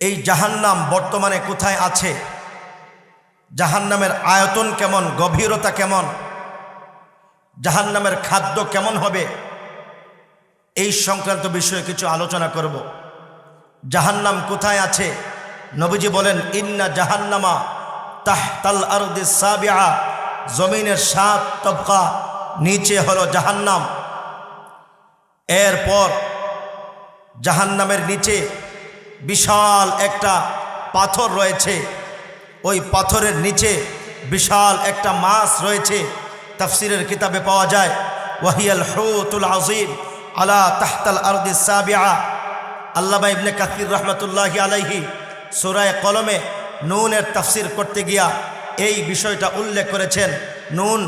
এই জাহান্নাম বর্তমানে কোথায় আছে? জাহান্নামের আয়তন কেমন? গভীরতা কেমন? জাহান্নামের খাদ্য কেমন হবে? এই সংক্রান্ত বিষয়ে কিছু আলোচনা করব। জাহান্নাম কোথায় আছে? নবীজি বলেন, ইন্না জাহান্নামা তাহতাল আরদি সাবিয়া জমিনের সাত তবকা নিচে হলো জাহান্নাম। এরপর জাহান্নামের নিচে বিশাল একটা পাথর রয়েছে। ওই পাথরের নিচে বিশাল একটা মাছ রয়েছে। তাফসিরের কিতাবে পাওয়া যায়, ওয়াহিয়াল হৌতুল আজিম আলা তাহতাল আরদি সাবিয়া আল্লামা ইবনে কাসির রহমতুল্লাহ আলাইহি সুরায় কলমে নুনের তাফসির করতে গিয়া এই বিষয়টা উল্লেখ করেছেন। নুন,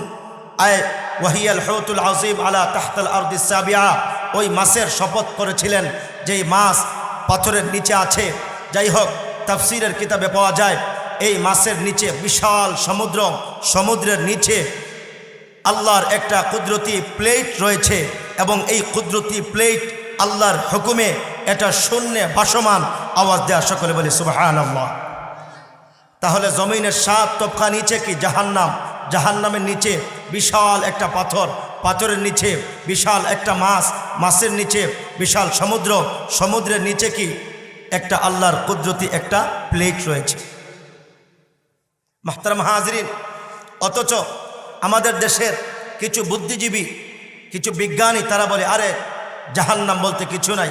আয়, ওয়াহিয়াল হৌতুল আজিম আলা তাহতাল আরদি সাবিয়া ওই মাছের শপথ করেছিলেন, যেই মাছ পাথরের নিচে আছে। যাই হোক তাফসিরের কিতাবে পাওয়া যায়, এই মাছের নিচে বিশাল সমুদ্র, সমুদ্রের নিচে আল্লাহর একটা কুদরতি প্লেট রয়েছে এবং এই কুদরতি প্লেট আল্লাহর হুকুমে এটা শূন্যে ভাসমান আওয়াজ দেওয়া সকলে বলি সুবাহান আল্লাহ তাহলে জমিনের সাত তপকা নিচে কি জাহান্নাম? জাহান্নামের নিচে বিশাল একটা পাথর পাথরের নিচে বিশাল একটা মাছ, মাছের নিচে বিশাল সমুদ্র, সমুদ্রের নিচে কি একটা আল্লাহর কুদরতি একটা প্লেট রয়েছে। মাহতারাম হাজরিন, অথচ আমাদের দেশের কিছু বুদ্ধিজীবী, কিছু বিজ্ঞানী তারা বলে, আরে, জাহান্নাম বলতে কিছু নাই।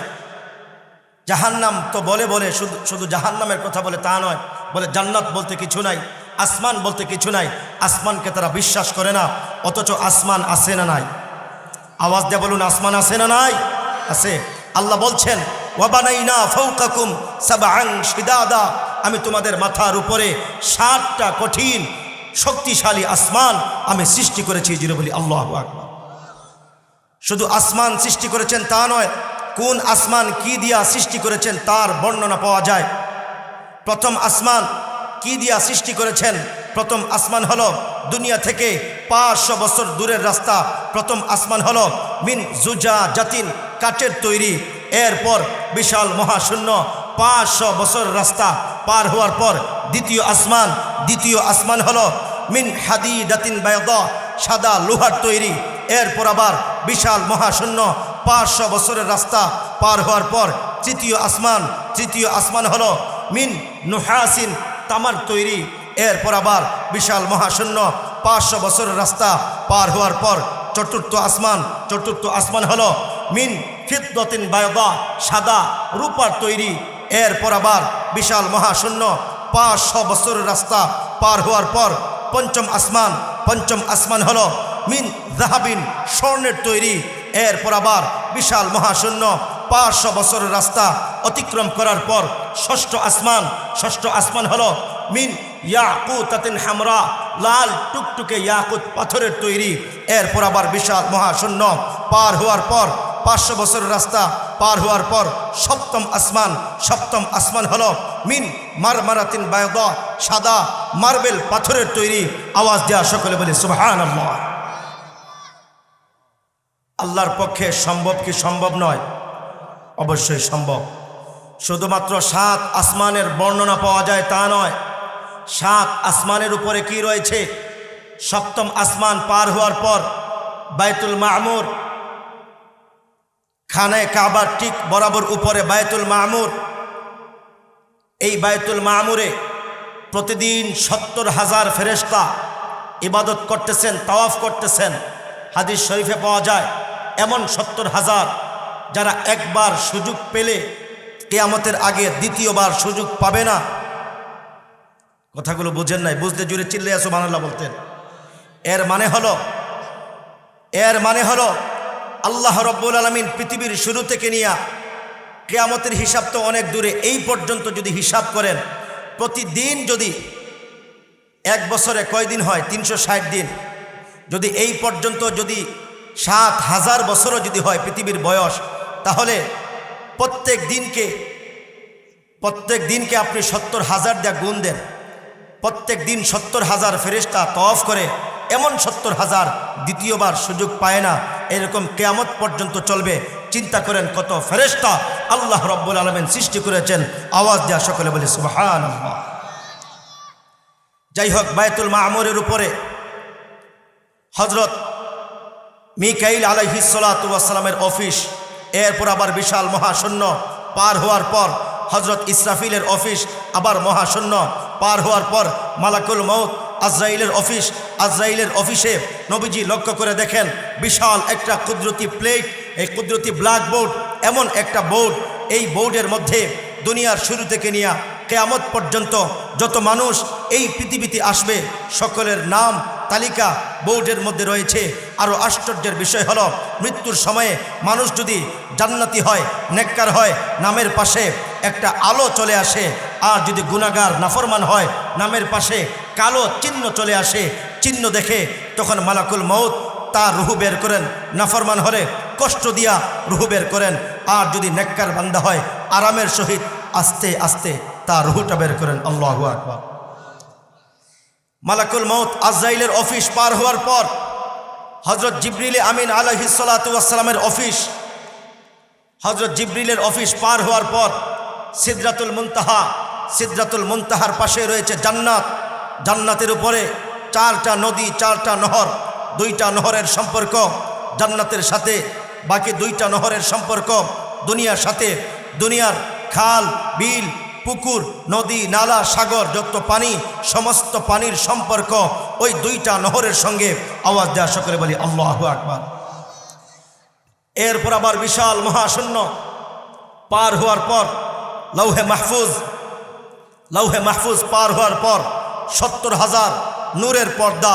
জাহান্নাম তো বলে বলে, শুধু শুধু জাহান্নামের কথা বলে তা নয়, বলে জান্নাত বলতে কিছু নাই। আসমান বলতে কিছু নাই। আসমানকে তারা বিশ্বাস করে না, অথচ আসমান আসে না নাই। আওয়াজ দিয়ে বলুন, আসমান আসে না নাই? আছে। আল্লাহ বলছেন আমি তোমাদের মাথার উপরে ষাটটা কঠিন, শক্তিশালী আসমান আমি সৃষ্টি করেছি, জিরো বলি, আল্লাহ আকবার। শুধু আসমান সৃষ্টি করেছেন তা নয়, কোন আসমান কি দিয়া সৃষ্টি করেছেন তার বর্ণনা পাওয়া যায়। প্রথম আসমান কি দিয়া সৃষ্টি করেছেন? প্রথম আসমান হলো দুনিয়া থেকে পাঁচশো বছর দূরের রাস্তা। প্রথম আসমান হলো মিন জুজা জাতিন কাঠের তৈরি। এরপর বিশাল মহাশূন্য পাঁচশো বছর রাস্তা পার হওয়ার পর দ্বিতীয় আসমান। দ্বিতীয় আসমান হলো মিন হাদি দাতিন বায়দ, সাদা লোহার তৈরি। এরপর আবার বিশাল মহাশূন্য পাঁচশো বছরের রাস্তা পার হওয়ার পর তৃতীয় আসমান। তৃতীয় আসমান হলো মিন নুহাসিন তামার তৈরি। এরপর আবার বিশাল মহাশূন্য পাঁচশো বছরের রাস্তা পার হওয়ার পর চতুর্থ আসমান চতুর্থ আসমান হলো মিন ফিদ্দতিন বায়দা, সাদা রূপার তৈরি। এরপর আবার বিশাল মহাশূন্য পাঁচশো বছরের রাস্তা পার হওয়ার পর পঞ্চম আসমান পঞ্চম আসমান হলো মিন জাহাবিন স্বর্ণের তৈরি। এরপর আবার বিশাল মহাশূন্য পাঁচশো বছরের রাস্তা অতিক্রম করার পর ষষ্ঠ আসমান ষষ্ঠ আসমান হলো মিন ইয়াকুতাতিন হামরা, লাল টুকটুকে ইয়াকুত পাথরের তৈরি। এরপর আবার বিশাল মহাশূন্য পার হওয়ার পর পাঁচশো বছরের রাস্তা পার হওয়ার পর সপ্তম আসমান সপ্তম আসমান হলো মিন মারমারাতিন বায়দ, সাদা মার্বেল পাথরের তৈরি। আওয়াজ দেওয়া সকলে বলে আল্লাহ আল্লাহর পক্ষে সম্ভব কি সম্ভব নয়? অবশ্যই সম্ভব। শুধুমাত্র সাত আসমানের বর্ণনা পাওয়া যায় তা নয়, সাত আসমানের উপরে কি রয়েছে? সপ্তম আসমান পার হওয়ার পর বায়তুল মামুর, খানায় কাবার ঠিক বরাবর উপরে বায়তুল মামুর। এই বায়তুল মামুরে প্রতিদিন সত্তর হাজার ফেরেস্তা ইবাদত করতেছেন, তাওয়াফ করতেছেন। হাদিস শরীফে পাওয়া যায়, এমন সত্তর হাজার যারা একবার সুযোগ পেলে কেয়ামতের আগে দ্বিতীয়বার সুযোগ পাবে না। কথাগুলো বুঝেন নাই, বুঝতে জুড়ে চিল্লে আসো বানাল্লাহ বলতেন। এর মানে হলো, এর মানে হলো, আল্লাহ রব্বুল আলমিন পৃথিবীর শুরু থেকে নিয়া কেয়ামতের হিসাব তো অনেক দূরে, এই পর্যন্ত যদি হিসাব করেন, প্রতিদিন যদি এক বছরে কয়দিন হয়? তিনশো ষাট দিন। যদি এই পর্যন্ত যদি সাত হাজার বছরও যদি হয় পৃথিবীর বয়স তাহলে প্রত্যেক দিনকে প্রত্যেক দিনকে আপনি সত্তর হাজার দেয়া গুণ দেন। প্রত্যেক দিন সত্তর হাজার ফেরিস্তা তফ করে এমন সত্তর হাজার দ্বিতীয়বার সুযোগ পায় না, এরকম কেয়ামত পর্যন্ত চলবে। চিন্তা করেন কত ফেরেস্তা আল্লাহ রব্বুল আলমেন সৃষ্টি করেছেন। আওয়াজ দেওয়া সকলে বলে সুবাহান যাই হোক বায়তুল মামুরের উপরে হজরত মিকাইল আলাইহিসালামের অফিস এরপর আবার বিশাল মহাশূন্য পার হওয়ার পর হজরত ইসরাফিলের অফিস আবার মহাশূন্য পার হওয়ার পর মালাকুল মৌত আজরাইলের অফিস। আজরাইলের অফিসে নবীজি লক্ষ্য করে দেখেন বিশাল একটা কুদরতি প্লেট, এই কুদরতি ব্ল্যাকবোর্ড, এমন একটা বোর্ড। এই বোর্ডের মধ্যে দুনিয়ার শুরু থেকে নিয়ে কেয়ামত পর্যন্ত যত মানুষ এই পৃথিবীতে আসবে, সকলের নাম তালিকা বোর্ডের মধ্যে রয়েছে। আরও আশ্চর্যের বিষয় হলো, মৃত্যুর সময়ে মানুষ যদি জান্নাতি হয়, নেককার হয়, নামের পাশে একটা আলো চলে আসে, আর যদি গুণাগার নাফরমান হয়, নামের পাশে কালো চিহ্ন চলে আসে, চিহ্ন দেখে তখন মালাকুল মৌত তার রুহু বের করেন, নাফরমান হলে কষ্ট দিয়া রুহু বের করেন, আর যদি নেককার বান্দা হয়, আরামের সহিত আস্তে আস্তে তার রুহুটা বের করেন। আল্লাহু আকবার। মালাকুল মৌত আজরাইলের অফিস পার হওয়ার পর হজরত জিবরিলে আমিন আলহিসাল্লামের অফিস হজরত জিবরিলের অফিস পার হওয়ার পর সিদ্রাতুল মুনতাহা, সিদ্রাতুল মুনতাহার পাশে রয়েছে জান্নাত। জান্নাতের উপরে চারটা নদী, চারটা নহর, দুইটা নহরের সম্পর্ক, জান্নাতের সাথে, বাকি দুইটা নহরের সম্পর্ক, দুনিয়ার সাথে, দুনিয়ার খাল, বিল পুকুর, নদী, নালা, সাগর যত পানি, সমস্ত পানির সম্পর্ক ওই দুইটা নহরের সঙ্গে। আওয়াজ দেওয়া সকলে বলি, আল্লাহ আকবার। এরপর আবার বিশাল মহাশূন্য পার হওয়ার পর, লৌহে মাহফুজ লৌহে মাহফুজ পার হওয়ার পর, সত্তর হাজার নূরের পর্দা,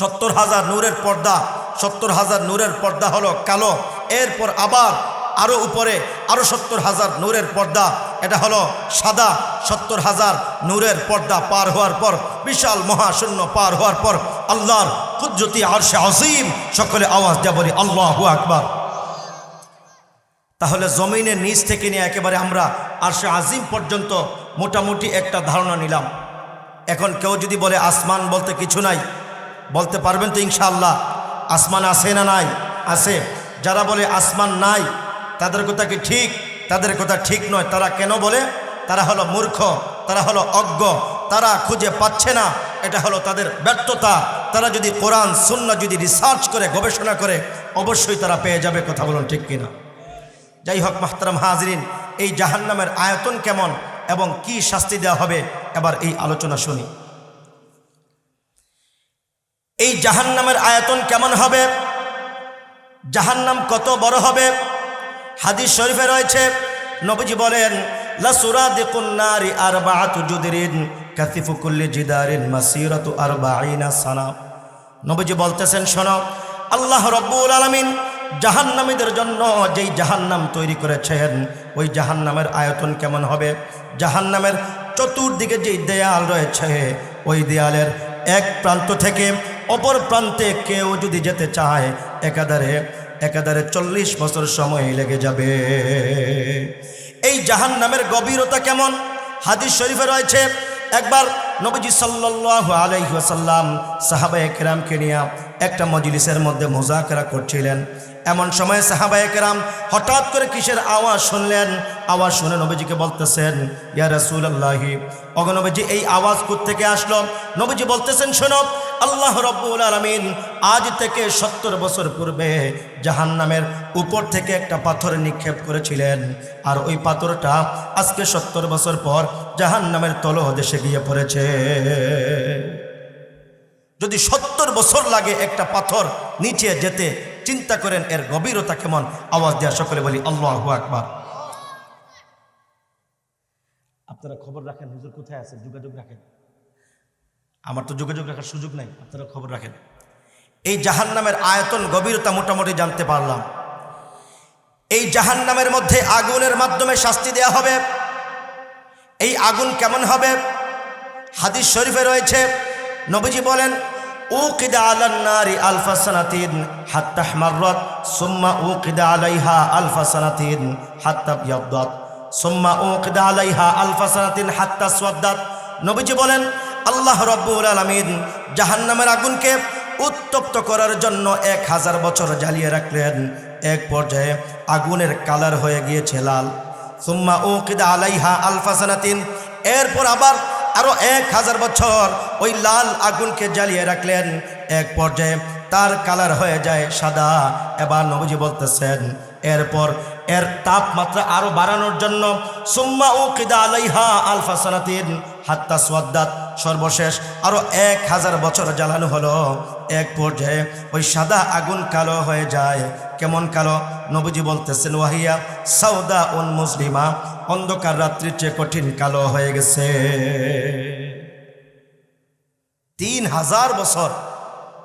সত্তর হাজার নূরের পর্দা, সত্তর হাজার নূরের পর্দা হলো কালো। এরপর আবার আরও উপরে আরও সত্তর হাজার নূরের পর্দা এটা হলো সাদা সত্তর হাজার নূরের পর্দা পার হওয়ার পর, বিশাল মহাশূন্য পার হওয়ার পর, আল্লাহর কুজ্জতি আরশে আজিম সকলে আওয়াজ দেয়া বলি, আল্লাহ আকবার। তাহলে জমিনের নিচ থেকে নিয়ে একেবারে আমরা আরশে আজিম পর্যন্ত মোটামুটি একটা ধারণা নিলাম। এখন কেউ যদি বলে, আসমান বলতে কিছু নাই, বলতে পারবেন তো ইনশাআল্লাহ, আসমান আছে না নাই? আছে। যারা বলে, আসমান নাই, তাদের কথা কি ঠিক? তাদের কথা ঠিক নয়। তারা কেন বলে? তারা হলো মূর্খ, তারা হলো অজ্ঞ, তারা খুঁজে পাচ্ছে না। এটা হলো তাদের ব্যর্থতা। তারা যদি কোরআন শূন্য যদি রিসার্চ করে, গবেষণা করে, অবশ্যই তারা পেয়ে যাবে, কথা বলুন ঠিক কিনা। যাই হোক, মাহতারাম হাজরিন, এই জাহান্নামের আয়তন কেমন এবং কি শাস্তি দেওয়া হবে, এবার এই আলোচনা শুনি। এই জাহান্নামের আয়তন কেমন হবে? জাহান্নাম কত বড় হবে? হাদিস শরীফে রয়েছে, নবীজি বলেন লাসুরা লাসুরাদিকুন্নারি আরবাআতু জুদরিন, কাসিফু কুল্লি জিদারিন মাসিরাতু আরবাঈনা সানা। নবীজি বলতেছেন, শোনো, আল্লাহ রব্বুল আলামিন জাহান্নামীদের জন্য যেই জাহান্নাম তৈরি করেছেন, ওই জাহান্নামের আয়তন কেমন হবে? জাহান্নামের চতুর্দিকে যেই দেয়াল রয়েছে, ওই দেয়ালের এক প্রান্ত থেকে অপর প্রান্তে কেউ যদি যেতে চায়, একাধারে একাধারে চল্লিশ বছর সময় লেগে যাবে। এই জাহান নামের গভীরতা কেমন? হাদিস শরীফে রয়েছে, একবার নবীজি সাল্লাহ আলাইসাল্লাম সাহাবা একরামকে নিয়ে একটা মজলিসের মধ্যে মোজাকরা করছিলেন। এমন সময় সাহাবা একরাম হঠাৎ করে কিসের আওয়াজ শুনলেন? আওয়াজ শুনে নবীজিকে বলতেছেন, ইয়া রাসূলুল্লাহি অগনবীজি এই আওয়াজ থেকে আসলো? নবীজি বলতেছেন, শোনো, আল্লাহ রব্বুল আলমিন আজ থেকে সত্তর বছর পূর্বে জাহান্নামের উপর থেকে একটা পাথর নিক্ষেপ করেছিলেন। আর ওই পাথরটা আজকে সত্তর বছর পর জাহান জাহান্নামের তলদেশে গিয়ে পড়েছে। যদি সত্তর বছর লাগে একটা পাথর নিচে যেতে, চিন্তা করেন এর গভীরতা কেমন? আওয়াজ দেওয়া সকলে বলি, আল্লাহ আকবার। আপনারা খবর রাখেন, হুজুর কোথায় আছেন যোগাযোগ রাখেন। আমার তো যোগাযোগ রাখার সুযোগ নাই, আপনারা খবর রাখেন। এই জাহান নামের আয়তন, গভীরতা মোটামুটি জানতে পারলাম। এই জাহান নামের মধ্যে আগুনের মাধ্যমে শাস্তি দেয়া হবে। এই আগুন কেমন হবে? হাদিস শরীফে রয়েছে নবীজি বলেন ও কিদা আলান্নারি আলফা সানাতিন হাত্তা মাররাত সুম্মা কিদা আলাইহা আলফা সানাতিন হাত্তা ইয়াবদাত, সুম্মা কিদা আলাইহা আলফা সানাতিন হাত্তা সোয়াদ্দাত নবীজি বলেন, আল্লাহ রব্বুল আলমিন জাহান্নামের আগুনকে উত্তপ্ত করার জন্য এক হাজার বছর জ্বালিয়ে রাখলেন। এক পর্যায়ে আগুনের কালার হয়ে গিয়েছে লাল। সুম্মা ও কিদা আলাইহা আলফাসানাতিন এরপর আবার আরও এক হাজার বছর ওই লাল আগুনকে জ্বালিয়ে রাখলেন। এক পর্যায়ে তার কালার হয়ে যায় সাদা। এবার নবজি বলতেছেন, এরপর এর তাপমাত্রা আরও বাড়ানোর জন্য, সুম্মা ও কিদা আলাইহা আলফা সানাতিন হাত্তা সোয়াদ্দাত। সর্বশেষ আরও এক হাজার বছর জ্বালানো হলো। এক পর্যায়ে ওই সাদা আগুন কালো হয়ে যায়। কেমন কালো? নবজি বলতেছেন, ওয়াহিয়া সাউদা উন মুসলিমা, অন্ধকার রাত্রির চেয়ে কঠিন কালো হয়ে গেছে। তিন হাজার বছর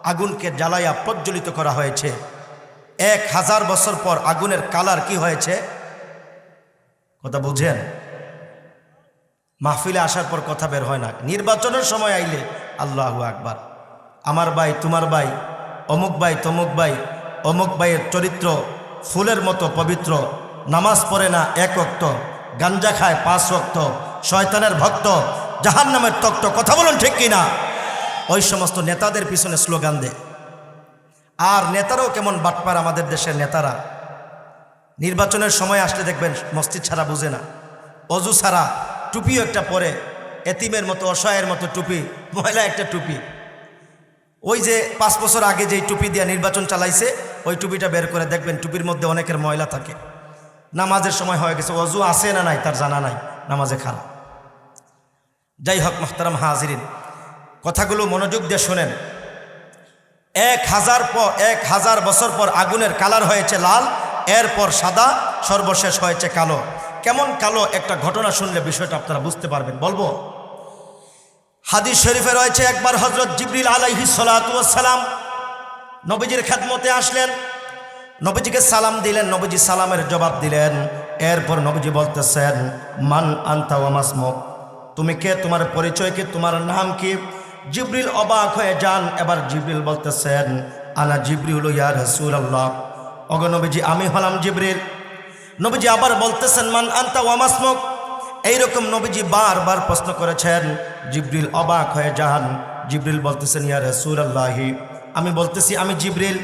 আগুনকে জ্বালাইয়া প্রজ্বলিত করা হয়েছে। এক হাজার বছর পর আগুনের কালার কি হয়েছে? কথা বুঝেন? মাহফিলে আসার পর কথা বের হয় না। নির্বাচনের সময় আইলে আল্লাহ আকবার। আমার ভাই, তোমার ভাই, অমুক ভাই, তমুক ভাই অমুক ভাইয়ের চরিত্র ফুলের মতো পবিত্র, নামাজ পড়ে না এক অক্ত গাঞ্জা খায় পাঁচ অক্ত শয়তানের ভক্ত জাহান নামের তক্ত, কথা বলুন ঠিক কিনা ওই সমস্ত নেতাদের পিছনে স্লোগান দেয় আর নেতারাও কেমন বাটপার আমাদের দেশের নেতারা? নির্বাচনের সময় আসলে দেখবেন মসজিদ ছাড়া বুঝে না। অজু ছাড়া টুপিও একটা পরে, এতিমের মতো, অসহায়ের মতো টুপি মহিলা একটা টুপি। ওই যে পাঁচ বছর আগে যেই টুপি দিয়ে নির্বাচন চালাইছে, ওই টুপিটা বের করে দেখবেন টুপির মধ্যে অনেকের ময়লা থাকে। নামাজের সময় হয়ে গেছে, অজু আছে না নাই তার জানা নাই, নামাজে খারাপ। যাই হোক, মোহতারাম হাজিরিন, কথাগুলো মনোযোগ দিয়ে শোনেন। এক হাজার পর এক হাজার বছর পর আগুনের কালার হয়েছে লাল, এরপর সাদা, সর্বশেষ হয়েছে কালো। কেমন কালো একটা ঘটনা শুনলে বিষয়টা আপনারা বুঝতে পারবেন। বলব? হাদিস শরীফে রয়েছে, একবার হজরত জিবরিল আলাইহি সালাম নবীজির খেদমতে আসলেন। নবীজিকে সালাম দিলেন, নবীজি সালামের জবাব দিলেন। এরপর নবীজি বলতেছেন, মান আন্তা ওয়ামাসমক তুমি কে? তোমার পরিচয় কি? তোমার নাম কি? জিবরিল অবাক হয়ে যান। এবার জিবরিল বলতেছেন, আনা জিবরিল ইয়া রসুল আল্লাহ অগ নবীজি, আমি হলাম জিবরিল। নবীজি আবার বলতেছেন, মান আন্তা ওয়ামাসমক এইরকম নবীজি বারবার প্রশ্ন করেছেন, জিব্রিল অবাক হয়ে যান। জিব্রিল বলতেছেন, ইয়া রসুল আল্লাহি আমি বলতেছি, আমি জিবরিল।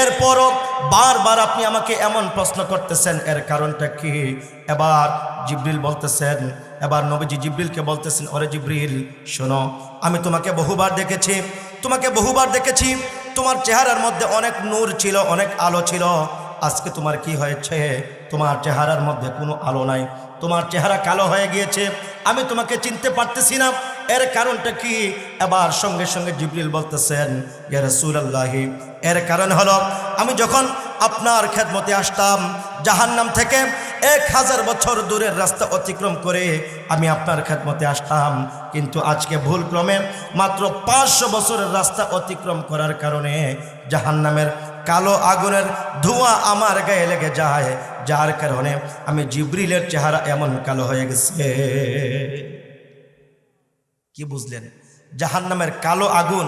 এরপরও বারবার আপনি আমাকে এমন প্রশ্ন করতেছেন, এর কারণটা কি? এবার জিবরিল বলতেছেন, এবার নবীজি জিব্রিলকে বলতেছেন, ওরে জিব্রিল, শোনো, আমি তোমাকে বহুবার দেখেছি, তোমাকে বহুবার দেখেছি। তোমার চেহারার মধ্যে অনেক নূর ছিল, অনেক আলো ছিল। আজকে তোমার কি হয়েছে? তোমার চেহারার মধ্যে কোনো আলো নাই। তোমার চেহারা কালো হয়ে গিয়েছে। আমি তোমাকে চিনতে পারতেছি না। এর কারণটা কি? এবার সঙ্গে সঙ্গে জিবরিল বলতেছেন, ইয়া এর কারণ হলো, আমি যখন আপনার খেদমতে আসতাম জাহান্নাম থেকে, এক হাজার বছর দূরের রাস্তা অতিক্রম করে আমি আপনার খেদমতে আসতাম। কিন্তু আজকে ভুল ক্রমে মাত্র পাঁচশো বছরের রাস্তা অতিক্রম করার কারণে জাহান্নামের কালো আগুনের ধোঁয়া আমার গায়ে লেগে যায়। যার কারণে আমি জিব্রিলের চেহারা এমন কালো হয়ে গেছে। কি বুঝলেন? জাহান্নামের কালো আগুন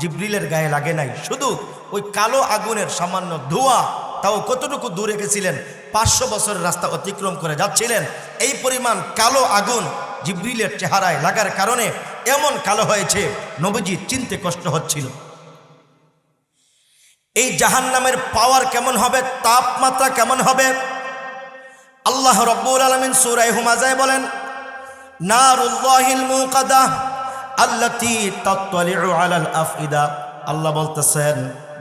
জিব্রিলের গায়ে লাগে নাই। শুধু ওই কালো আগুনের সামান্য ধোঁয়া তাও কতটুকু দূরে গেছিলেন, পাঁচশো বছরের রাস্তা অতিক্রম করে যাচ্ছিলেন, এই পরিমাণ কালো আগুন জিব্রিলের চেহারায় লাগার কারণে এমন কালো হয়েছে, নবীজি চিনতে কষ্ট হচ্ছিল। এই জাহান্নামের পাওয়ার কেমন হবে? তাপমাত্রা কেমন হবে? আল্লাহ রব্বুল আলমিন সুরাই হুমাজায় বলেন আল্লাহ বলতেছেন,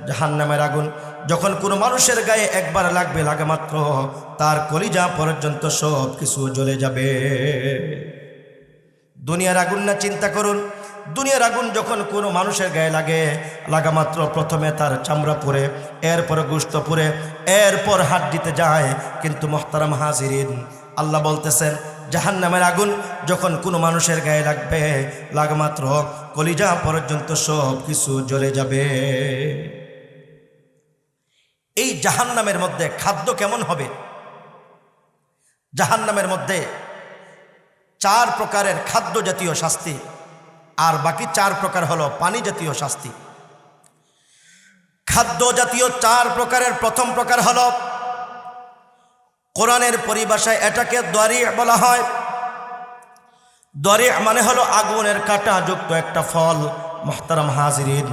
জাহান্নামের আগুন যখন কোনো মানুষের গায়ে একবার লাগবে লাগে মাত্র, তার কলিজা পর্যন্ত সব কিছু জ্বলে যাবে। দুনিয়ার আগুন না চিন্তা করুন দুনিয়ার আগুন যখন কোনো মানুষের গায়ে লাগে, লাগা মাত্র প্রথমে তার চামড়া পরে এরপর গোস্ত পরে এরপর হাত দিতে যায়। কিন্তু মোহতারাম হাজিরিন, আল্লাহ বলতেছেন জাহান নামের আগুন যখন কোনো মানুষের গায়ে লাগবে, লাগা মাত্র কলিজা পর্যন্ত সব কিছু জ্বলে যাবে। এই জাহান নামের মধ্যে খাদ্য কেমন হবে? জাহান নামের মধ্যে চার প্রকারের খাদ্য জাতীয় শাস্তি আর বাকি চার প্রকার হলো পানি জাতীয় শাস্তি। খাদ্য জাতীয় চার প্রকারের প্রথম প্রকার হল, কোরআনের পরিভাষায় এটাকে দরি বলা হয়। দরি মানে হলো আগুনের কাটা যুক্ত একটা ফল। মোহতারাম হাজিরিন,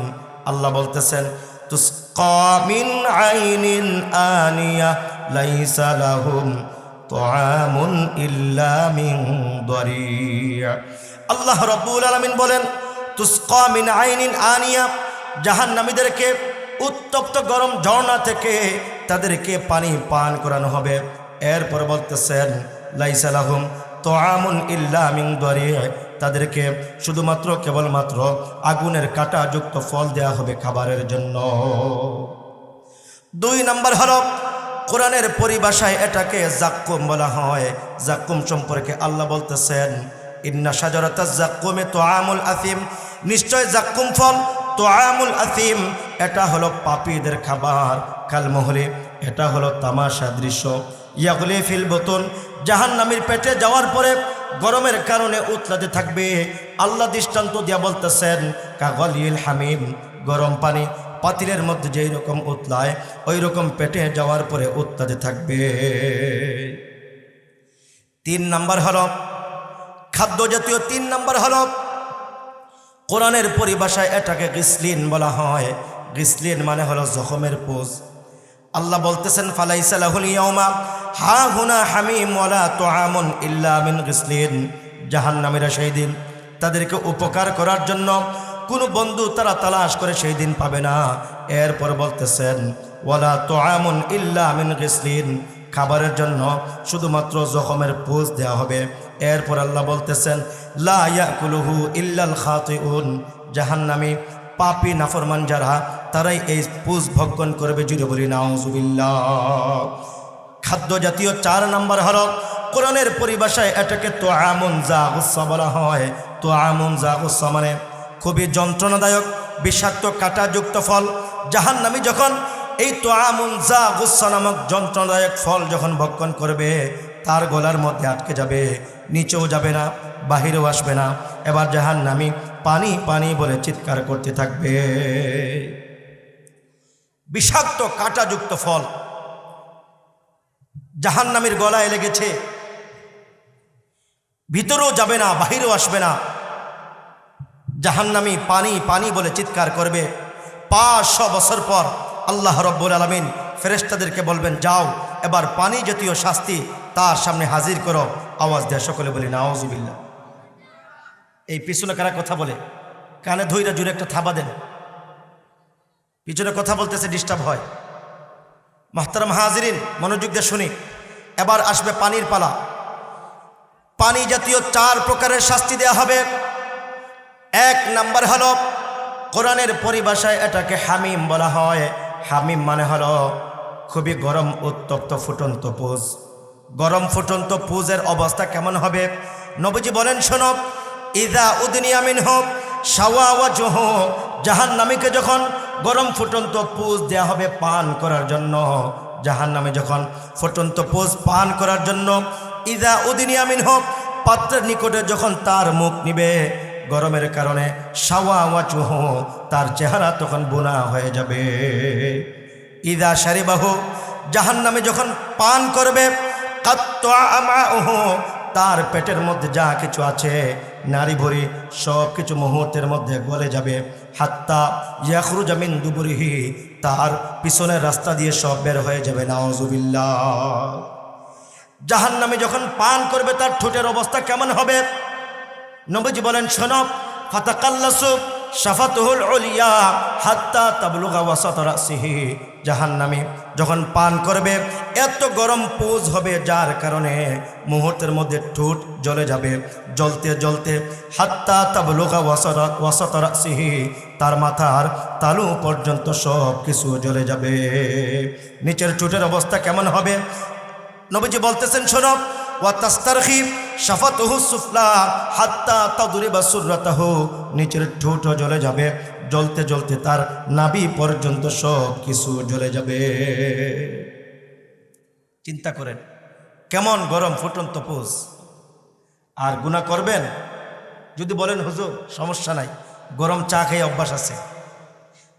আল্লাহ বলতেছেন, তুস্ক তুসকা আইনিন আনিয়া লাইসা আল্লাহ রব্বুল আলামিন বলেন, তুসকা মিন আইনিন আনিয়া জাহান্নামীদেরকে উত্তপ্ত গরম ঝর্ণা থেকে তাদেরকে পানি পান করানো হবে। এরপর বলতেছেন লাইসালাহুম তো আমুন ইল্লা মিং দরিয়ে তাদেরকে শুধুমাত্র কেবলমাত্র আগুনের কাঁটাযুক্ত ফল দেয়া হবে খাবারের জন্য। দুই নম্বর হল, কোরআনের পরিভাষায় এটাকে জাক্কুম বলা হয়। জাক্কুম সম্পর্কে আল্লাহ বলতেছেন ইন্না সাজরাতা জাক্কুমে তো আমুল আসিম নিশ্চয় জাক্কুম ফল তো আমুল আসিম এটা হলো পাপীদের খাবার কালমহলে এটা হলো তামাশা দৃশ্য। ইয়াগুলি ফিল বোতন। জাহান্নামীর পেটে যাওয়ার পরে গরমের কারণে উতলাতে থাকবে। আল্লাহ দৃষ্টান্ত দিয়া বলতেছেন, কাগলিল হামিম। গরম পানি পাতিলের মধ্যে যেই রকম উতলায় ওই রকম পেটে যাওয়ার পরে উত্তাতে থাকবে। তিন নাম্বার হল খাদ্য জাতীয় তিন নাম্বার হল, কোরআনের পরিভাষায় এটাকে গ্রিসলিন বলা হয়। গ্রিসলিন মানে হলো জখমের পোজ। আল্লাহ বলতেছেন ফালাইসালাহুল হা হুনা হামিম ওয়ালা তুআমুন ইল্লা মিন গিসলিন জাহান্নামীরা সেই দিন তাদেরকে উপকার করার জন্য কোনো বন্ধু তারা তালাশ করে সেই দিন পাবে না। এরপর বলতেছেন, ওয়ালা তুআমুন ইল্লা আমিন গিসলিন খাবারের জন্য শুধুমাত্র জখমের পোজ দেওয়া হবে। এরপর আল্লাহ বলতেছেন, লা ইয়াকুলুহু ইল্লাল খাতিউন। জাহান্নামী পাপি নাফরমান যারা, তারাই এই পুজ ভক্ষণ করবে জুড়ে বলি, নাউজুবিল্লাহ। খাদ্য জাতীয় চার নাম্বার হল কোরআনের পরিভাষায় এটাকে তো আমন যা গুসা বলা হয়। তো আমন যা গুসা মানে খুবই যন্ত্রণাদায়ক, বিষাক্ত কাঁটাযুক্ত ফল। জাহান্নামী যখন এই তো আমন যা গুসা নামক যন্ত্রণাদায়ক ফল যখন ভক্ষণ করবে তার গলার মধ্যে আটকে যাবে, নিচেও যাবে না, বাহিরেও আসবে না। এবার জাহান্নামী পানি পানি বলে চিৎকার করতে থাকবে। বিষাক্ত কাঁটাযুক্ত ফল জাহান জাহান্নামীর গলায় লেগেছে। ভিতরেও যাবে না, বাহিরেও আসবে না। জাহান্নামী পানি পানি বলে চিৎকার করবে। পাঁচশো বছর পর আল্লাহ রব্বুল আলমিন ফেরেস্তাদেরকে বলবেন, যাও, এবার পানি জাতীয় শাস্তি তার সামনে হাজির করো। আওয়াজ দেয় সকলে বলি না নাওজুবিল্লা এই পিছনে কারা কথা বলে? কানে ধৈরা জুড়ে একটা থাবা দেন। পিছনে কথা বলতেছে, ডিস্টার্ব হয়। মাহতারাম হাজিরিন, মনোযোগ দিয়ে শুনি। এবার আসবে পানির পালা। পানি জাতীয় চার প্রকারের শাস্তি দেয়া হবে। এক নাম্বার হলো, কোরআনের পরিভাষায় এটাকে হামিম বলা হয়। হামিম মানে হলো খুবই গরম, উত্তপ্ত, ফুটন্ত পুজ। গরম ফুটন্ত পুজের অবস্থা কেমন হবে? নবীজি বলেন, শোনো, ইদা উদনিয়ামিন হোক সাওয়া জহ জাহান নামীকে যখন গরম ফুটন্ত পুজ দেয়া হবে পান করার জন্য জাহান নামে যখন ফুটন্ত পুজ পান করার জন্য, ইদা উদিনিয়ামিন হোক পাত্রের নিকটে যখন তার মুখ নিবে, গরমের কারণে সাওয়া চুহ তার চেহারা তখন বোনা হয়ে যাবে। ইদা সারিবাহু জাহান নামে যখন পান করবে তার পেটের মধ্যে যা কিছু আছে নারী ভরি সব কিছু মুহূর্তের মধ্যে গলে যাবে। হাত্তা ইয়াখরু জামিন দুবুরিহি, তার পিছনের রাস্তা দিয়ে সব বের হয়ে যাবে। নাওজুবিল্লা জাহান নামে যখন পান করবে, তার ঠোঁটের অবস্থা কেমন হবে? নবীজি বলেন শোনব ফাতাকাল্লাসু শাফাতুহুল উলিয়া হাত্তা তাবলুগা ওয়াসাত রাসিহি, জাহান্নামী। যখন পান করবে, এত গরম পুজ হবে, যার কারণে মুহূর্তের মধ্যে ঠোঁট জ্বলে যাবে। জ্বলতে জ্বলতে হাত্তা তাবলুগা ওয়াসাত ওয়াসাত রাসিহি, তার মাথার তালু পর্যন্ত সব কিছু জ্বলে যাবে। নিচের ঠোঁটের অবস্থা কেমন হবে? নবীজি বলতেছেন, শোনো ওয়াতাস্তারখি শাফাতহু সুফলা হাত্তা তাদুরিবা সুররাতাহু নিচের ঠোঁট জ্বলে যাবে, জ্বলতে জ্বলতে তার নাভি পর্যন্ত সব কিছু জ্বলে যাবে। চিন্তা করেন, কেমন গরম ফুটন্ত পোষ আর গুণা করবেন? যদি বলেন, হুজুর, সমস্যা নাই, গরম চা খেয়ে অভ্যাস আছে।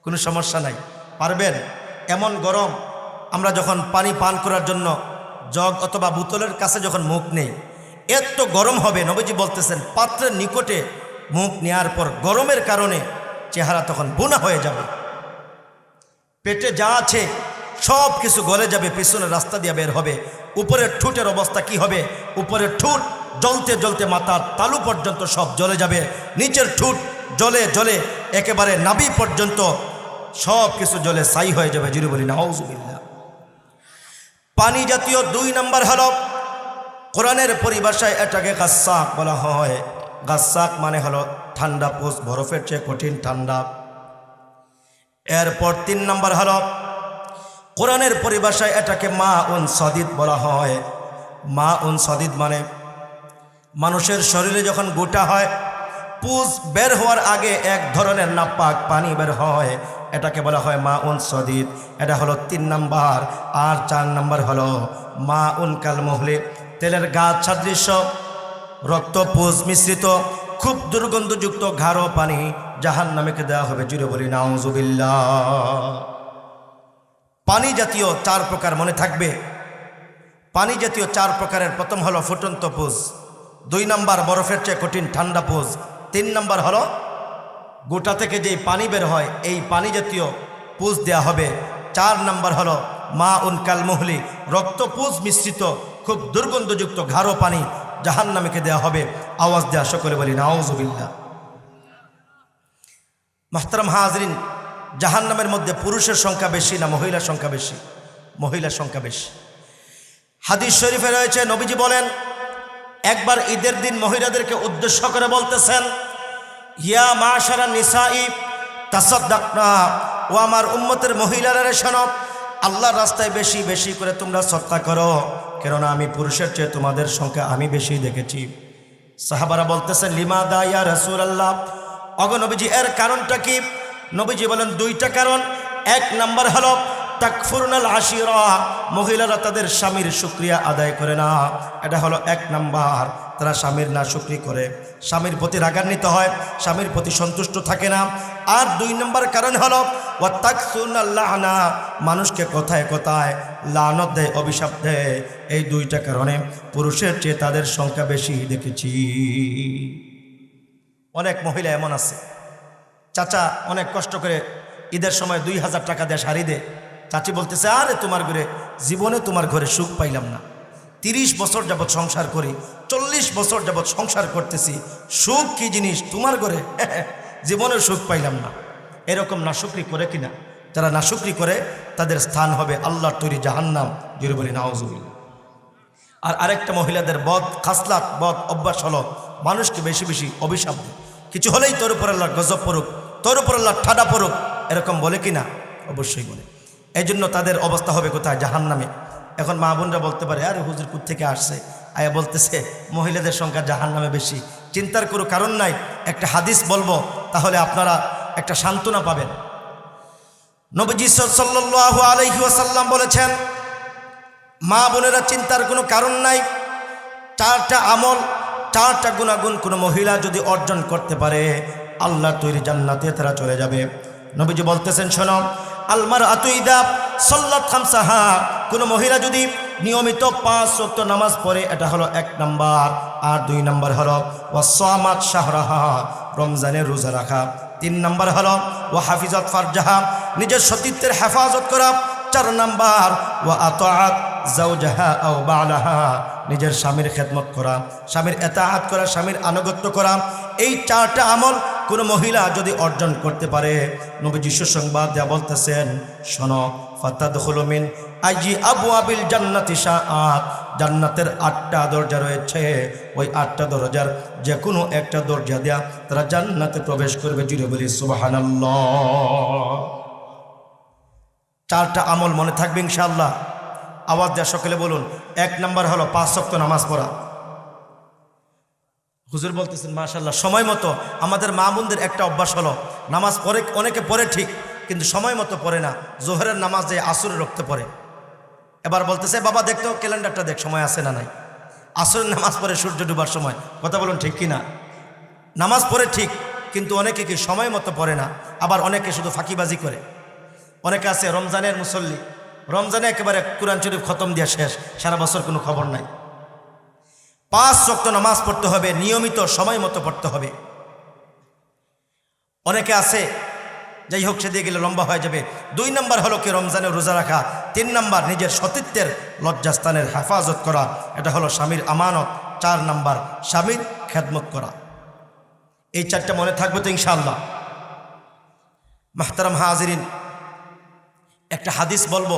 কোনো সমস্যা নাই, পারবেন? এমন গরম, আমরা যখন পানি পান করার জন্য জগ অথবা বোতলের কাছে যখন মুখ নেই, এত গরম হবে, নবীজি বলতেছেন, পাত্রের নিকটে মুখ নেওয়ার পর গরমের কারণে চেহারা তখন বোনা হয়ে যাবে। পেটে যা আছে, সব কিছু গলে যাবে, পিছনের রাস্তা দিয়ে বের হবে। উপরের ঠুটের অবস্থা কি হবে? উপরের ঠুট জ্বলতে জ্বলতে মাথার তালু পর্যন্ত সব জ্বলে যাবে। নিচের ঠুট জলে জলে একেবারে নাবি পর্যন্ত সব কিছু জলে সাই হয়ে যাবে। জুড়ে বলি নাউজুবিল্লা পানি জাতীয় দুই নাম্বার হল, কোরআনের পরিভাষায় এটাকে গাছাক বলা হয়। গাছাক মানে হলো ঠান্ডা পোষ বরফের চেয়ে কঠিন ঠান্ডা। এরপর তিন নম্বর হল, কোরআনের পরিভাষায় এটাকে মা উন সদিদ বলা হয়। মা উন সদিদ মানে মানুষের শরীরে যখন গোটা হয়, পুজ বের হওয়ার আগে এক ধরনের নাপাক পানি বের হয়। এটাকে বলা হয় মা উন সদিদ। এটা হলো তিন নাম্বার আর চার নাম্বার হলো মা উন কাল মহলে তেলের গাছ সাদৃশ্য, রক্ত পুজ মিশ্রিত, খুব দুর্গন্ধযুক্ত ঘাড়ো পানি জাহান নামেকে দেওয়া হবে। জুড়ে বলি, নাউজুবিল্লাহ। পানি জাতীয় চার প্রকার মনে থাকবে। পানি জাতীয় চার প্রকারের প্রথম হলো ফুটন্ত পুজ, দুই নাম্বার বরফের চেয়ে কঠিন ঠান্ডা পুজ, তিন নাম্বার হলো গোটা থেকে যেই পানি বের হয়, এই পানি জাতীয় পুজ দেয়া হবে। চার নম্বর হলো মা উন কালমহলি রক্তপুজ মিশ্রিত, খুব দুর্গন্ধযুক্ত ঘাড়ো পানি জাহান নামেকে দেওয়া হবে। আওয়াজ দেওয়া সকলে বলি নাউজুবিল্লা মাহতারাম হাজরিন জাহান নামের মধ্যে পুরুষের সংখ্যা বেশি না মহিলার সংখ্যা বেশি? মহিলার সংখ্যা বেশি। হাদিস শরীফে রয়েছে, নবীজি বলেন, একবার ঈদের দিন মহিলাদেরকে উদ্দেশ্য করে বলতেছেন ইয়া মা সারা নিসাই, তাসাদ্দাকনা। ও আমার উম্মতের মহিলারা শোনো, আল্লাহর রাস্তায় বেশি বেশি করে তোমরা সত্তা করো, কেননা আমি পুরুষের চেয়ে তোমাদের সংখ্যা আমি বেশি দেখেছি। সাহাবারা বলতেছে লিমা দা ইয়া রসুল আল্লাহ অগ নবীজি, এর কারণটা কি? নবীজি বলেন, দুইটা কারণ। এক নাম্বার হলো, তাকফুরনাল আশিরা, মহিলারা তাদের স্বামীর শুক্রিয়া আদায় করে না। এটা হলো এক নাম্বার। তারা স্বামীর না শুক্রি করে। স্বামীর প্রতি রাগান্বিত হয়, স্বামীর প্রতি সন্তুষ্ট থাকে না। আর দুই নম্বর কারণ হলো ও তাকসুনাল্লাহনা মানুষকে কথায় কথায় লানত দেয়, অভিশাপ দেয়। এই দুইটা কারণে পুরুষের চেয়ে তাদের সংখ্যা বেশি দেখেছি। অনেক মহিলা এমন আছে। চাচা অনেক কষ্ট করে ঈদের সময় দুই হাজার টাকা দেয় শাড়ি দে চাচি বলতেছে, আরে তোমার ঘরে, জীবনে তোমার ঘরে সুখ পাইলাম না। তিরিশ বছর যাবৎ সংসার করি, চল্লিশ বছর যাবৎ সংসার করতেছি, সুখ কি জিনিস তোমার ঘরে? জীবনে সুখ পাইলাম না। এরকম নাশুকরি করে কিনা? যারা নাশুকরি করে, তাদের স্থান হবে আল্লাহর তৈরি জাহান্নাম। জুড়ে বলি আর আরেকটা মহিলাদের বদ, খাসলাত, বদ, অভ্যাস হলো মানুষকে বেশি বেশি অভিশাপ কিছু হলেই তোর উপর আল্লাহ গজব পড়ুক, তোর উপর আল্লাহ ঠাডা পড়ুক, এরকম বলে কি না অবশ্যই বলে। এই জন্য তাদের অবস্থা হবে কোথায়? জাহান নামে এখন মা বোনরা বলতে পারে, আরে হুজুর কুত থেকে আসছে? আয়া বলতেছে, মহিলাদের সংখ্যা জাহান নামে বেশি। চিন্তার কোনো কারণ নাই। একটা হাদিস বলব, তাহলে আপনারা একটা সান্ত্বনা পাবেন। নবজি সাল্লাহ আলহি ওয়াসাল্লাম বলেছেন, মা বোনেরা চিন্তার কোনো কারণ নাই। চারটা আমল, চারটা গুণাগুণ কোনো মহিলা যদি অর্জন করতে পারে, আল্লাহ তৈরি জান্নাতে তারা চলে যাবে। নবীজি বলতেছেন, শোনো আলমার আতুইদা সল্লাত খামসাহা। কোনো মহিলা যদি নিয়মিত পাঁচ সত্য নামাজ পড়ে, এটা হলো এক নাম্বার। আর দুই নাম্বার হলো ওয়াসামাত শাহরাহা, রমজানের রোজা রাখা। তিন নাম্বার হলো ও হাফিজত ফারজাহা, নিজের সতীত্বের হেফাজত করা। চার নাম্বার ও আতাত জাউজাহা ও বালাহা, নিজের স্বামীর খেদমত করা। স্বামীর এতাহাত করা, স্বামীর আনুগত্য করা। এই চারটা আমল কোনো মহিলা যদি অর্জন করতে পারে নবী যিশু সংবাদ দেয়া বলতেছেন, শোনো ফাতাদ হলমিন আইজি আবু আবিল জান্নাতি শাহ জান্নাতের আটটা দরজা রয়েছে, ওই আটটা দরজার যে কোনো একটা দরজা দেয়া তারা জান্নাতে প্রবেশ করবে, জুড়ে বলি সুবাহানাল্লাহ। চারটা আমল মনে থাকবে ইনশাআল্লাহ। আওয়াজ দেওয়া সকলে বলুন, এক নাম্বার হলো পাঁচ সপ্তাহ নামাজ পড়া। হুজুর বলতেছেন মাশাল্লাহ সময় মতো আমাদের মা বোনদের একটা অভ্যাস হলো, নামাজ পড়ে অনেকে পড়ে ঠিক, কিন্তু সময় মতো পড়ে না, জোহরের নামাজ যে আসরে রক্তে পড়ে। এবার বলতেছে, বাবা দেখতো ক্যালেন্ডারটা দেখ, সময় আছে না নাই। আসরের নামাজ পড়ে সূর্য ডুবার সময়, কথা বলুন ঠিক কি না নামাজ পড়ে ঠিক, কিন্তু অনেকে কি সময় মতো পড়ে না, আবার অনেকে শুধু ফাঁকিবাজি করে। অনেকে আছে, রমজানের মুসল্লি, রমজানে একেবারে কোরআন শরীফ খতম দিয়া শেষ, সারা বছর কোনো খবর নাই। পাঁচ শক্ত নামাজ পড়তে হবে, নিয়মিত সময় মতো পড়তে হবে। অনেকে আছে, যাই হোক সেদিকে গেলে লম্বা হয়ে যাবে। দুই নম্বর হলো কি, রমজানে রোজা রাখা। তিন নম্বর, নিজের সতীত্বের লজ্জাস্থানের হেফাজত করা। এটা হলো স্বামীর আমানত। চার নম্বর, স্বামীর খেদমত করা। এই চারটা মনে থাকবে তো ইনশাআল্লাহ। মাহতারাম হাজিরিন, একটা হাদিস বলব।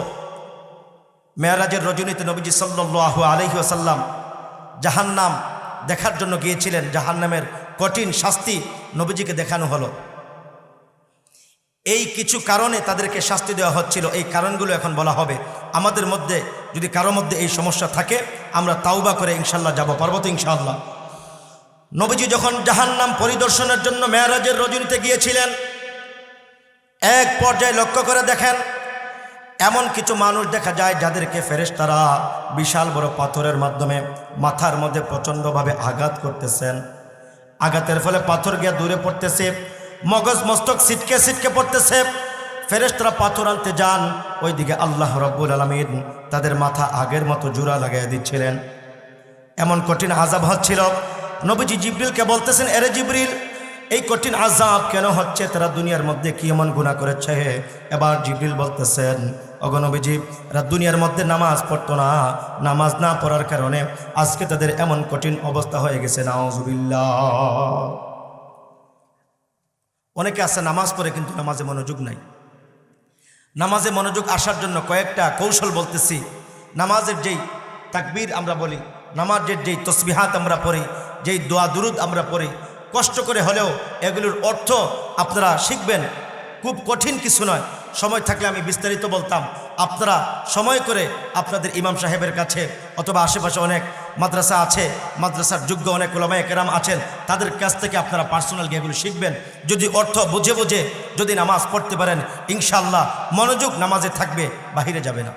মেয়ারাজের রজনীতে নবীজি সাল্লাহ আলহি আসাল্লাম জাহান্নাম দেখার জন্য গিয়েছিলেন। জাহান্নামের কঠিন শাস্তি নবীজিকে দেখানো হলো। এই কিছু কারণে তাদেরকে শাস্তি দেওয়া হচ্ছিল। এই কারণগুলো এখন বলা হবে। আমাদের মধ্যে যদি কারও মধ্যে এই সমস্যা থাকে, আমরা তাওবা করে ইনশাল্লাহ যাব, পারব তো ইনশাআল্লাহ। নবীজি যখন জাহান্নাম পরিদর্শনের জন্য মেয়ারাজের রজনীতে গিয়েছিলেন, এক পর্যায়ে লক্ষ্য করে দেখেন এমন কিছু মানুষ দেখা যায় যাদেরকে ফেরেশতারা বিশাল বড় পাথরের মাধ্যমে মাথার মধ্যে প্রচণ্ডভাবে আঘাত করতেছেন। আঘাতের ফলে পাথর গিয়ে দূরে পড়তেছে, মগজ, মস্তক সিটকে সিটকে পড়তেছে। ফেরেশতারা পাথর আনতে যান, ওইদিকে আল্লাহ রব্বুল আলমিন তাদের মাথা আগের মতো জোড়া লাগাইয়া দিচ্ছিলেন। এমন কঠিন আজাব হচ্ছিল, নবীজি জিবরিলকে বলতেছেন, এরে জিবরিল এই কঠিন আজাব কেন হচ্ছে? তারা দুনিয়ার মধ্যে কি এমন গুণা করেছে এবার জিবরিল বলতেছেন অগনবীজি এরা দুনিয়ার মধ্যে নামাজ পড়তো না। নামাজ না পড়ার কারণে আজকে তাদের এমন কঠিন অবস্থা হয়ে গেছে। নাওজুবিল্লাহ অনেকে আছে নামাজ পড়ে কিন্তু নামাজে মনোযোগ নাই। নামাজে মনোযোগ আসার জন্য কয়েকটা কৌশল বলতেছি। নামাজের যেই তাকবীর আমরা বলি, নামাজের যেই তসবিহাত আমরা পড়ি, যেই দোয়া দুরুদ আমরা পড়ি কষ্ট করে হলেও এগুলোর অর্থ আপনারা শিখবেন। খুব কঠিন কিছু নয়। সময় থাকলে আমি বিস্তারিত বলতাম। আপনারা সময় করে আপনাদের ইমাম সাহেবের কাছে অথবা আশেপাশে অনেক মাদ্রাসা আছে, মাদ্রাসার যোগ্য অনেক ওলামায় কেরাম আছেন, তাদের কাছ থেকে আপনারা পার্সোনাল এগুলো শিখবেন। যদি অর্থ বুঝে বুঝে যদি নামাজ পড়তে পারেন ইনশাল্লাহ মনোযোগ নামাজে থাকবে, বাহিরে যাবে না।